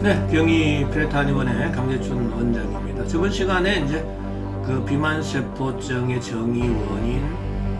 네, 경희 페레타니원의 강재춘 원장입니다. 저번 시간에 이제 그 비만 세포증의 정의 원인,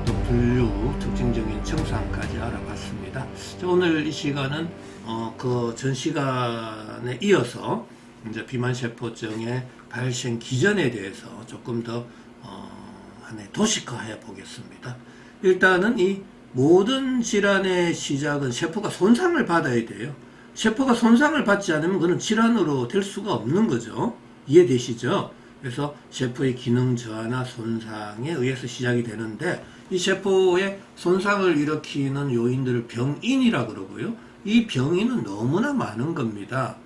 또 분류, 특징적인 증상까지 알아봤습니다. 자, 오늘 이 시간은 어, 그 전 시간에 이어서 이제 비만 세포증의 발생 기전에 대해서 조금 더 어, 하나의 도식화해 보겠습니다. 일단은 이 모든 질환의 시작은 세포가 손상을 받아야 돼요. 세포가 손상을 받지 않으면 그는 질환으로 될 수가 없는 거죠. 이해되시죠? 그래서 세포의 기능 저하나 손상에 의해서 시작이 되는데 이 세포의 손상을 일으키는 요인들을 병인이라 그러고요. 이 병인은 너무나 많은 겁니다.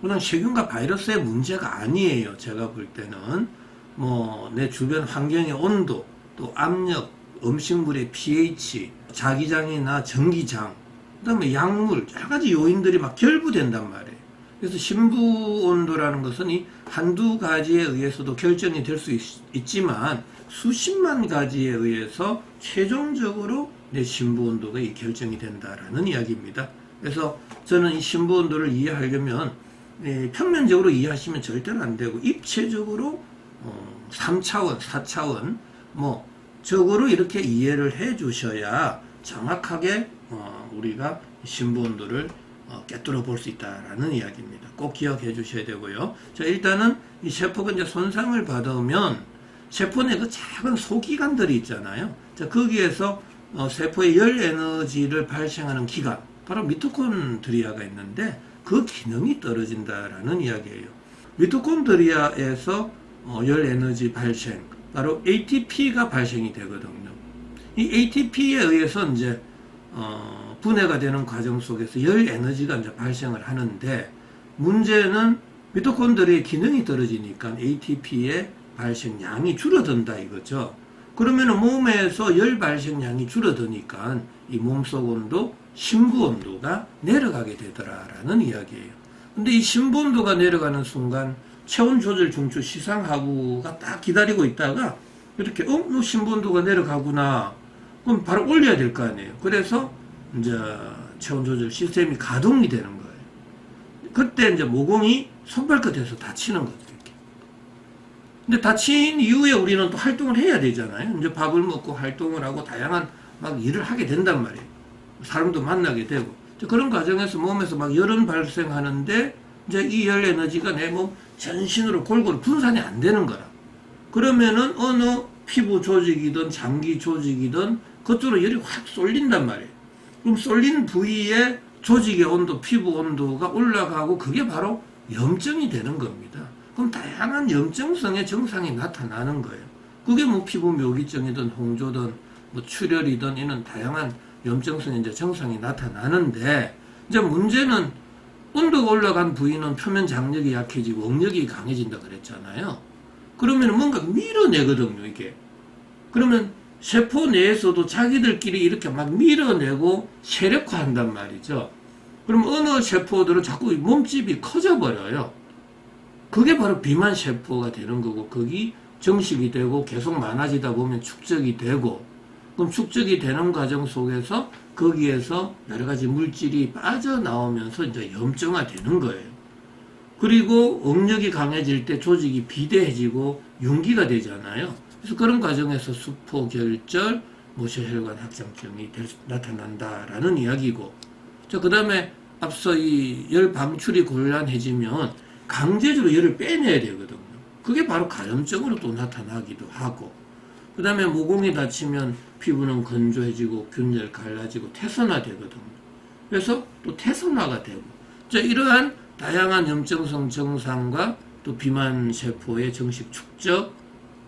그냥 세균과 바이러스의 문제가 아니에요. 제가 볼 때는 뭐 내 주변 환경의 온도, 또 압력, 음식물의 pH, 자기장이나 전기장, 그다음에 약물 여러 가지 요인들이 막 결부된단 말이에요. 그래서 심부 온도라는 것은 이 한두 가지에 의해서도 결정이 될 수 있지만 수십만 가지에 의해서 최종적으로 내 심부 온도가 이 결정이 된다라는 이야기입니다. 그래서 저는 이 심부 온도를 이해하려면 예, 평면적으로 이해하시면 절대로 안 되고 입체적으로 어, 3차원, 4차원 뭐 적으로 이렇게 이해를 해 주셔야 정확하게 어, 우리가 온도를 어, 꿰뚫어 볼수 있다라는 이야기입니다. 꼭 기억해 주셔야 되고요. 자, 일단은 이 세포가 이제 손상을 받으면 세포 내 그 작은 소기관들이 있잖아요. 자, 거기에서 어, 세포의 열 에너지를 발생하는 기관, 바로 미토콘드리아가 있는데 그 기능이 떨어진다라는 이야기예요. 미토콘드리아에서 어, 열 에너지 발생, 바로 ATP가 발생이 되거든요. 이 ATP에 의해서 이제 어, 분해가 되는 과정 속에서 열 에너지가 이제 발생을 하는데 문제는 미토콘드리아의 기능이 떨어지니까 ATP의 발생량이 줄어든다 이거죠. 그러면 몸에서 열 발생량이 줄어드니까 이 몸속 온도, 심부 온도가 내려가게 되더라라는 이야기예요. 근데 이 심부 온도가 내려가는 순간 체온 조절 중추 시상 하부가 딱 기다리고 있다가 이렇게 어, 너 심부 온도가 내려가구나. 그럼 바로 올려야 될 거 아니에요. 그래서 이제 체온 조절 시스템이 가동이 되는 거예요. 그때 이제 모공이 손발끝에서 다치는 거죠. 근데 다친 이후에 우리는 또 활동을 해야 되잖아요. 이제 밥을 먹고 활동을 하고 다양한 막 일을 하게 된단 말이에요. 사람도 만나게 되고. 그런 과정에서 몸에서 막 열은 발생하는데 이제 이 열 에너지가 내 몸 전신으로 골고루 분산이 안 되는 거라. 그러면은 어느 피부 조직이든 장기 조직이든 그쪽으로 열이 확 쏠린단 말이에요. 그럼 쏠린 부위에 조직의 온도, 피부 온도가 올라가고 그게 바로 염증이 되는 겁니다. 그럼 다양한 염증성의 증상이 나타나는 거예요. 그게 뭐 피부 묘기증이든 홍조든 뭐 출혈이든 이런 다양한 염증성의 이제 증상이 나타나는데 이제 문제는 온도가 올라간 부위는 표면 장력이 약해지고 응력이 강해진다 그랬잖아요. 그러면 뭔가 밀어내거든요, 이게. 그러면 세포 내에서도 자기들끼리 이렇게 막 밀어내고 세력화한단 말이죠. 그럼 어느 세포들은 자꾸 몸집이 커져 버려요. 그게 바로 비만 세포가 되는 거고, 거기 정식이 되고 계속 많아지다 보면 축적이 되고, 그럼 축적이 되는 과정 속에서 거기에서 여러 가지 물질이 빠져나오면서 이제 염증화 되는 거예요. 그리고 응력이 강해질 때 조직이 비대해지고 윤기가 되잖아요. 그래서 그런 과정에서 수포결절, 모셔혈관 확장증이 나타난다라는 이야기고. 자, 그 다음에 앞서 이 열 방출이 곤란해지면 강제적으로 열을 빼내야 되거든요. 그게 바로 가염증으로 또 나타나기도 하고. 그 다음에 모공이 다치면 피부는 건조해지고 균열 갈라지고 태선화 되거든요. 그래서 또 태선화가 되고. 자, 이러한 다양한 염증성 증상과 또 비만 세포의 정식 축적,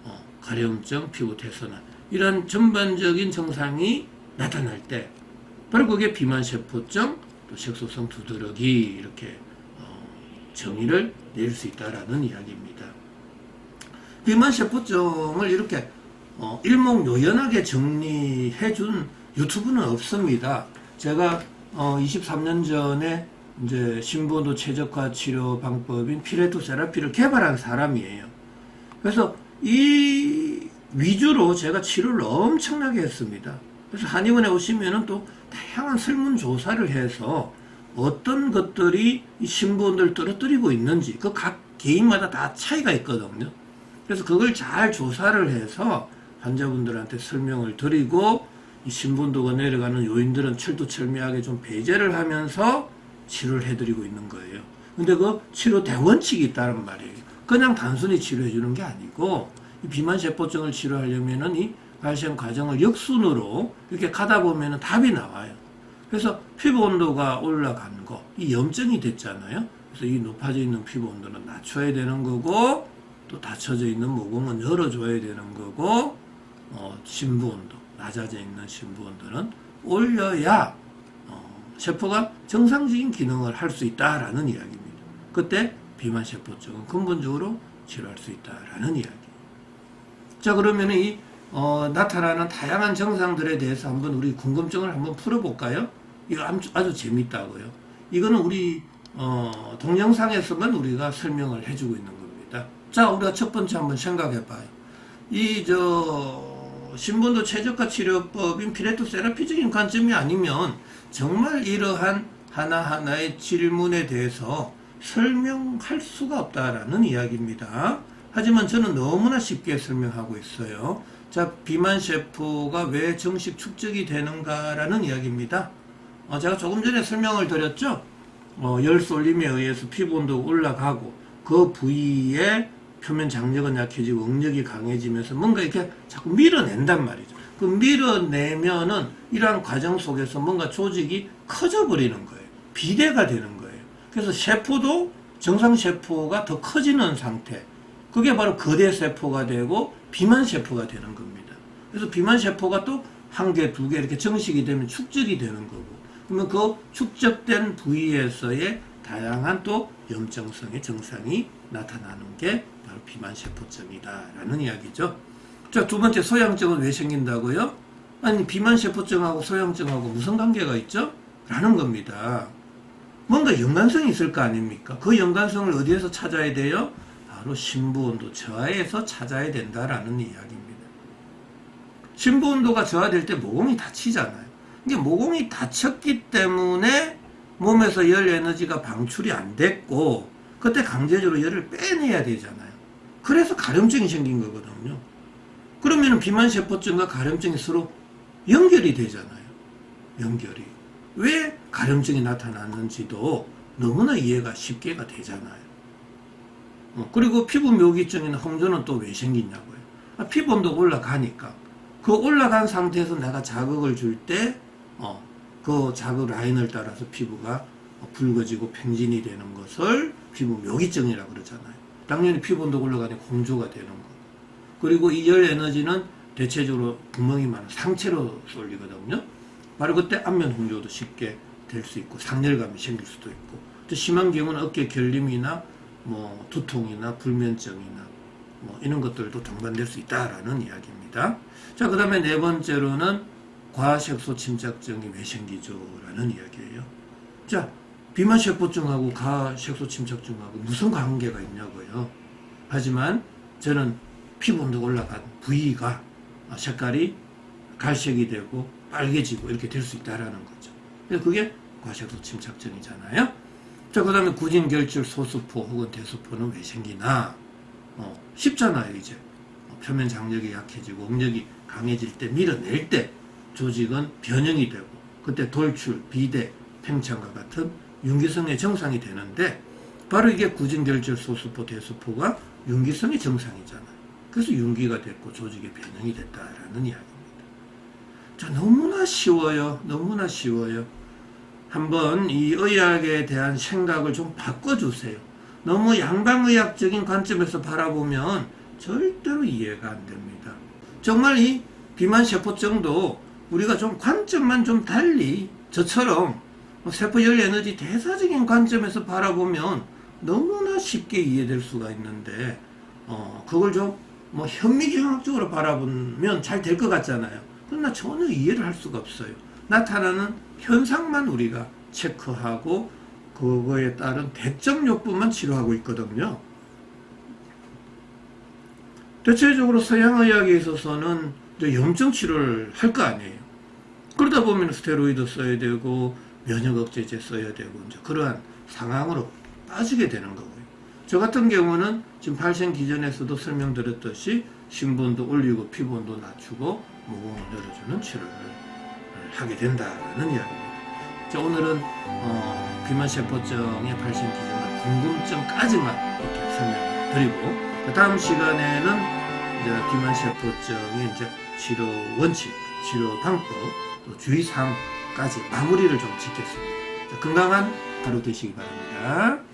어, 가려움증, 피부 태선화 이런 전반적인 증상이 나타날 때 바로 그게 비만 세포증, 또 색소성 두드러기 이렇게 어, 정의를 내릴 수 있다라는 이야기입니다. 비만 세포증을 이렇게 어, 일목요연하게 정리해 준 유튜브는 없습니다. 제가 어, 23년 전에 이제 신부도 최적화 치료 방법인 피레토 세라피를 개발한 사람이에요. 그래서 이 위주로 제가 치료를 엄청나게 했습니다. 그래서 한의원에 오시면은 또 다양한 설문조사를 해서 어떤 것들이 이 신부원들 떨어뜨리고 있는지 그 각 개인마다 다 차이가 있거든요. 그래서 그걸 잘 조사를 해서 환자분들한테 설명을 드리고 이 신분도가 내려가는 요인들은 철두철미하게 좀 배제를 하면서 치료를 해드리고 있는 거예요. 근데 그 치료 대원칙이 있다는 말이에요. 그냥 단순히 치료해 주는 게 아니고 이 비만 세포증을 치료하려면은 이 발생 과정을 역순으로 이렇게 가다 보면은 답이 나와요. 그래서 피부 온도가 올라간 거, 이 염증이 됐잖아요. 그래서 이 높아져 있는 피부 온도는 낮춰야 되는 거고, 또 닫혀져 있는 모공은 열어줘야 되는 거고, 어, 심부 온도, 낮아져 있는 심부 온도는 올려야 어, 세포가 정상적인 기능을 할 수 있다라는 이야기입니다. 그때 비만 세포증은 근본적으로 치료할 수 있다라는 이야기. 자 그러면 이 어, 나타나는 다양한 증상들에 대해서 한번 우리 궁금증을 한번 풀어볼까요? 이거 아주, 아주 재밌다고요. 이거는 우리 어, 동영상에서만 우리가 설명을 해주고 있는 겁니다. 자 우리가 첫 번째 한번 생각해봐요. 이 저 신분도 최저가 치료법인 피레토 세라피적인 관점이 아니면 정말 이러한 하나하나의 질문에 대해서 설명할 수가 없다라는 이야기입니다. 하지만 저는 너무나 쉽게 설명하고 있어요. 자, 비만 세포가 왜 정식 축적이 되는가라는 이야기입니다. 어, 제가 조금 전에 설명을 드렸죠. 어, 열 쏠림에 의해서 피부 온도가 올라가고 그 부위에 표면 장력은 약해지고 응력이 강해지면서 뭔가 이렇게 자꾸 밀어낸단 말이죠. 그 밀어내면은 이러한 과정 속에서 뭔가 조직이 커져 버리는 거예요. 비대가 되는 거예요. 그래서 세포도 정상 세포가 더 커지는 상태. 그게 바로 거대 세포가 되고 비만 세포가 되는 겁니다. 그래서 비만 세포가 또 한 개, 두 개 이렇게 정식이 되면 축적이 되는 거고. 그러면 그 축적된 부위에서의 다양한 또 염증성의 증상이 나타나는 게 바로 비만 세포증이다라는 이야기죠. 자, 두 번째 소양증은 왜 생긴다고요? 아니, 비만 세포증하고 소양증하고 무슨 관계가 있죠? 라는 겁니다. 뭔가 연관성이 있을 거 아닙니까? 그 연관성을 어디에서 찾아야 돼요? 바로 신부온도 저하에서 찾아야 된다라는 이야기입니다. 신부온도가 저하될 때 모공이 다치잖아요. 이게 모공이 다쳤기 때문에 몸에서 열 에너지가 방출이 안 됐고 그때 강제적으로 열을 빼내야 되잖아요. 그래서 가려움증이 생긴 거거든요. 그러면 비만 세포증과 가려움증이 서로 연결이 되잖아요. 연결이. 왜 가려움증이 나타났는지도 너무나 이해가 쉽게가 되잖아요. 어, 그리고 피부 묘기증이나 홍조는 또 왜 생기냐고요. 아, 피부 온도가 올라가니까 그 올라간 상태에서 내가 자극을 줄 때, 어, 그 자극 라인을 따라서 피부가 붉어지고 팽진이 되는 것을 피부 묘기증이라고 그러잖아요. 당연히 피부 온도가 올라가니 공조가 되는 거. 그리고 이 열 에너지는 대체적으로 구멍이 많은 상체로 쏠리거든요. 바로 그때 안면 홍조도 쉽게 될 수 있고 상열감이 생길 수도 있고 또 심한 경우는 어깨 결림이나 뭐 두통이나 불면증이나 뭐 이런 것들도 동반될 수 있다라는 이야기입니다. 자, 그 다음에 네 번째로는 과색소 침착증이 왜 생기죠? 라는 이야기예요. 자, 비만세포증하고 과색소 침착증하고 무슨 관계가 있냐고요. 하지만 저는 피부 온도가 올라간 부위가 색깔이 갈색이 되고 빨개지고 이렇게 될 수 있다라는 거죠. 그게 과색소 침착증이잖아요. 자, 그 다음에 구진결절 소수포 혹은 대수포는 왜 생기나? 어, 쉽잖아요, 이제. 어, 표면 장력이 약해지고 응력이 강해질 때, 밀어낼 때 조직은 변형이 되고, 그때 돌출, 비대, 팽창과 같은 윤기성의 정상이 되는데, 바로 이게 구진결절 소수포, 대수포가 윤기성의 정상이잖아요. 그래서 윤기가 됐고 조직의 변형이 됐다라는 이야기입니다. 자, 너무나 쉬워요. 너무나 쉬워요. 한번 이 의학에 대한 생각을 좀 바꿔주세요. 너무 양방의학적인 관점에서 바라보면 절대로 이해가 안 됩니다. 정말 이 비만세포증도 우리가 좀 관점만 좀 달리 저처럼 세포열 에너지 대사적인 관점에서 바라보면 너무나 쉽게 이해될 수가 있는데 어 그걸 좀 뭐 현미경학적으로 바라보면 잘 될 것 같잖아요. 그러나 전혀 이해를 할 수가 없어요. 나타나는 현상만 우리가 체크하고 그거에 따른 대점요법만 치료하고 있거든요. 대체적으로 서양의학에 있어서는 염증 치료를 할 거 아니에요. 그러다 보면 스테로이드 써야 되고 면역 억제제 써야 되고 이제 그러한 상황으로 빠지게 되는 거고요. 저 같은 경우는 지금 발생 기전에서도 설명드렸듯이 신분도 올리고 피부온도 낮추고 모공을 열어주는 치료를 하게 된다는 이야기입니다. 자, 오늘은 어, 비만세포증의 발생 기전과 궁금증까지만 이렇게 설명을 드리고 그 다음 시간에는 이제 비만세포증의 이제 치료 원칙, 치료 방법, 또 주의사항까지 마무리를 좀 짓겠습니다. 자, 건강한 하루 되시기 바랍니다.